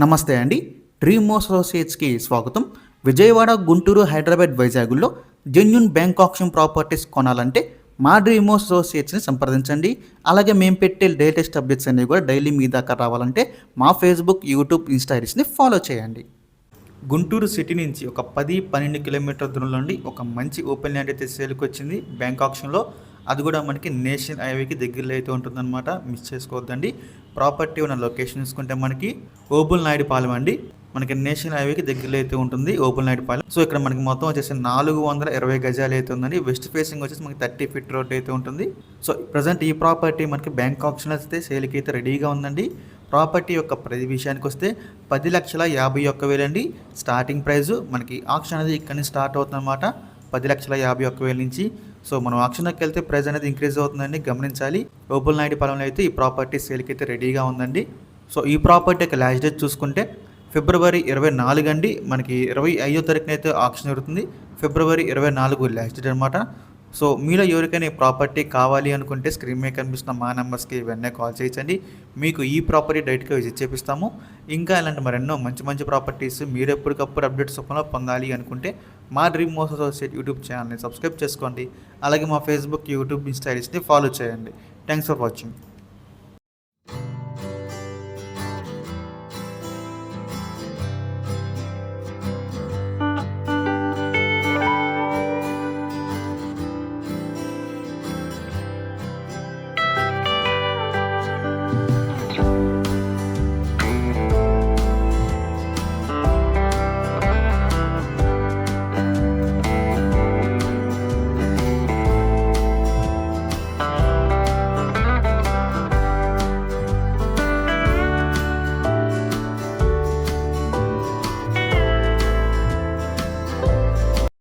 నమస్తే అండి. డ్రీమ్ అసోసియేట్స్కి స్వాగతం. విజయవాడ గుంటూరు హైదరాబాద్ వైజాగ్లో జెన్యున్ బ్యాంక్ ఆప్షన్ ప్రాపర్టీస్ కొనాలంటే మా డ్రీమ్ అసోసియేట్స్ని సంప్రదించండి. అలాగే మేము పెట్టే లేటెస్ట్ అప్డేట్స్ అనేవి కూడా డైలీ మీ దాకా రావాలంటే మా ఫేస్బుక్ యూట్యూబ్ ఇన్స్టాగ్రామ్స్ని ఫాలో చేయండి. గుంటూరు సిటీ నుంచి ఒక పది పన్నెండు కిలోమీటర్ల దూరంలో నుండి ఒక మంచి ఓపెన్ ల్యాండ్ అయితే సేల్కి వచ్చింది బ్యాంక్ ఆప్షన్లో. అది కూడా మనకి నేషనల్ హైవేకి దగ్గరలో అయితే ఉంటుందన్నమాట. మిస్ చేసుకోవద్దండి. ప్రాపర్టీ ఉన్న లొకేషన్ చూసుకుంటే మనకి ఓబుల్ నాయుడు పాలెం అండి. మనకి నేషనల్ హైవేకి దగ్గరలో అయితే ఉంటుంది ఓబుల్ నాయుడు పాలెం సో ఇక్కడ మనకి మొత్తం వచ్చేసి నాలుగు వందల ఇరవై గజాలు అయితే ఉందండి. వెస్ట్ ఫేసింగ్ వచ్చేసి మనకి థర్టీ ఫీట్ రోడ్ అయితే ఉంటుంది. సో ప్రజెంట్ ఈ ప్రాపర్టీ మనకి బ్యాంక్ ఆప్షన్ అయితే సేల్కి అయితే రెడీగా ఉందండి. ప్రాపర్టీ యొక్క ప్రతి విషయానికి వస్తే పది లక్షల యాభై ఒక్క వేలండి. స్టార్టింగ్ ప్రైస్ మనకి ఆక్షన్ అనేది ఇక్కడ నుంచి స్టార్ట్ అవుతుందన్నమాట. పది లక్షల యాభై ఒక్క వేల నుంచి. సో మనం ఆక్షన్లోకి వెళ్తే ప్రైస్ అనేది ఇంక్రీజ్ అవుతుందండి. గమనించాలి. ఓబుల్ నాయుడు పొలంలో అయితే ఈ ప్రాపర్టీ సేల్కి అయితే రెడీగా ఉందండి. సో ఈ ప్రాపర్టీ యొక్క లాస్ట్ డేట్ చూసుకుంటే ఫిబ్రవరి ఇరవై నాలుగు అండి. మనకి ఇరవై ఐదో తారీఖున అయితే ఆక్షన్ జరుగుతుంది. ఫిబ్రవరి ఇరవై నాలుగు లాస్ట్ డేట్ అనమాట సో మీలో ఎవరికైనా ఈ ప్రాపర్టీ కావాలి అనుకుంటే స్క్రీన్ మీద కనిపిస్తున్న మా నెంబర్స్కి వెంటనే కాల్ చేయించండి మీకు ఈ ప్రాపర్టీ డైరెక్ట్గా విజిట్ చేపిస్తాము. ఇంకా ఇలాంటి మరెన్నో మంచి మంచి ప్రాపర్టీస్ మీరు ఎప్పటికప్పుడు అప్డేట్స్ రూపంలో పొందాలి అనుకుంటే మా డ్రీమ్ మోస్ అసోసియేట్ యూట్యూబ్ ఛానల్ని సబ్స్క్రైబ్ చేసుకోండి. అలాగే మా ఫేస్బుక్ యూట్యూబ్ ఇన్స్టాగ్రామ్స్ని ఫాలో చేయండి. Thanks for watching.